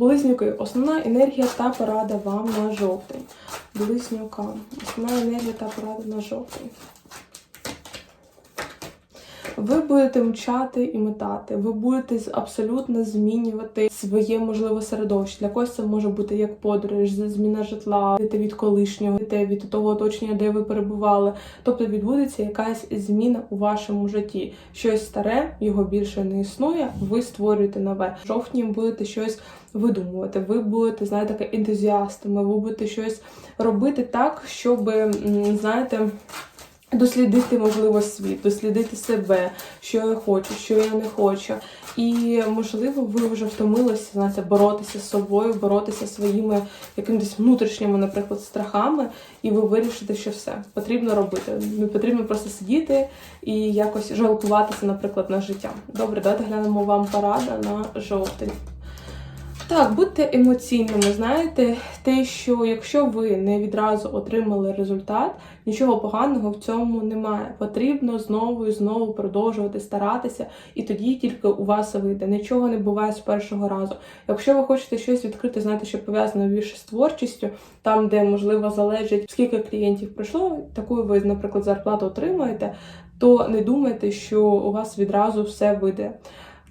Близнюки, основна енергія та порада вам на жовтень. Близнюкам. Основна енергія та порада на жовтень. Ви будете мчати і метати. Ви будете абсолютно змінювати своє можливе середовище. Для когось це може бути як подорож, зміна житла, йдете від колишнього, йдете від того оточення, де ви перебували. Тобто відбудеться якась зміна у вашому житті. Щось старе, його більше не існує. Ви створюєте нове. В жовтні будете щось видумувати. Ви будете, знаєте, ентузіастами. Ви будете щось робити так, щоб знаєте. Дослідити, можливо, світ, дослідити себе, що я хочу, що я не хочу. І, можливо, ви вже втомилися, знаєте, боротися з собою, боротися своїми якимись внутрішніми, наприклад, страхами, і ви вирішите, що все потрібно робити. Не потрібно просто сидіти і якось жалкуватися, наприклад, на життя. Добре, давайте глянемо вам порада на жовтень. Так, будьте емоційними. Знаєте, те, що якщо ви не відразу отримали результат, нічого поганого в цьому немає. Потрібно знову і знову продовжувати старатися, і тоді тільки у вас вийде. Нічого не буває з першого разу. Якщо ви хочете щось відкрити, знаєте, що пов'язане більше з творчістю, там, де можливо залежить, скільки клієнтів прийшло, таку ви, наприклад, зарплату отримаєте, то не думайте, що у вас відразу все вийде.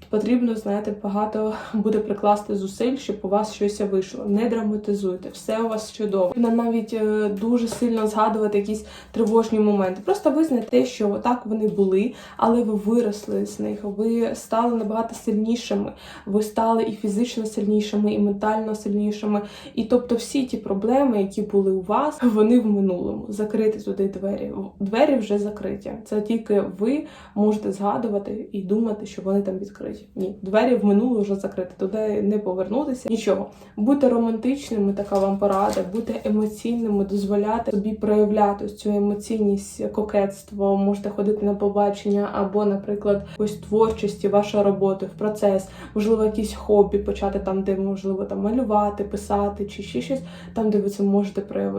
Потрібно, знаєте, багато буде прикласти зусиль, щоб у вас щось вийшло. Не драматизуйте, все у вас чудово. Потрібно навіть е, дуже сильно згадувати якісь тривожні моменти. Просто визнайте, що так вони були, але ви виросли з них. Ви стали набагато сильнішими. Ви стали і фізично сильнішими, і ментально сильнішими. І тобто, всі ті проблеми, які були у вас, вони в минулому. Закрити туди двері. Двері вже закриті. Це тільки ви можете згадувати і думати, що вони там відкриті. Ні, двері в минуле вже закриті, туди не повернутися. Нічого. Будьте романтичними, така вам порада, будьте емоційними, дозволяти собі проявляти цю емоційність, кокетство, можете ходити на побачення, або, наприклад, ось творчості, вашої роботи, в процес, можливо, якісь хобі почати там, де можливо там малювати, писати чи ще щось, там, де ви це можете проявити.